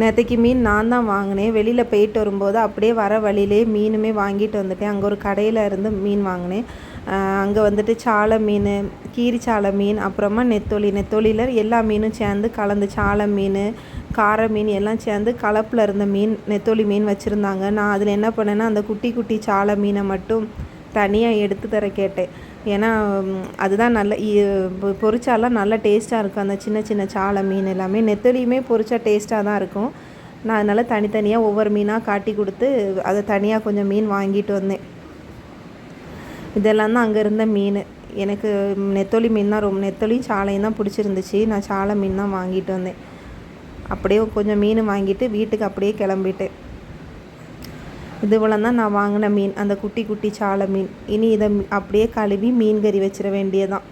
நேற்றுக்கு மீன் நான் தான் வாங்கினேன். வெளியில் போயிட்டு வரும்போது அப்படியே வர வழியிலே மீனுமே வாங்கிட்டு வந்துட்டேன். அங்கே ஒரு கடையில் இருந்து மீன் வாங்கினேன். அங்கே வந்துட்டு சாலை மீன் கீரி சாலை மீன் அப்புறமா நெத்தோலி. நெத்தோலியில் எல்லா மீனும் சேர்ந்து கலந்து சாலை மீன் கார மீன் எல்லாம் சேர்ந்து கலப்பில் இருந்த மீன் நெத்தோலி மீன் வச்சுருந்தாங்க. நான் அதில் என்ன பண்ணேன்னா அந்த குட்டி குட்டி சாலை மீனை மட்டும் தனியாக எடுத்து தர கேட்டேன். ஏன்னா அதுதான் நல்ல இ- பொ- பொரிச்சாலாம் நல்ல டேஸ்ட்டாக இருக்கும். அந்த சின்ன சின்ன சாலை மீன் எல்லாமே. நெத்தலியுமே பொரிச்சா டேஸ்ட்டாக தான் இருக்கும். நான் அதனால் தனித்தனியாக ஒவ்வொரு மீனாக காட்டி கொடுத்து அதை தனியாக கொஞ்சம் மீன் வாங்கிட்டு வந்தேன். இதெல்லாம் தான் அங்கே இருந்த மீன். எனக்கு நெத்தொலி மீன் தான் ரொம்ப நெத்தொலியும் சாலையும் தான் பிடிச்சிருந்துச்சு. நான் சாலை மீன் தான் வாங்கிட்டு வந்தேன். அப்படியே கொஞ்சம் மீன் வாங்கிட்டு வீட்டுக்கு அப்படியே கிளம்பிட்டேன். இதுவெல்லாம் தான் நான் வாங்கின மீன். அந்த குட்டி குட்டி சாலை மீன். இனி இதை அப்படியே கழுவி மீன் கறி வச்சிட வேண்டியதான்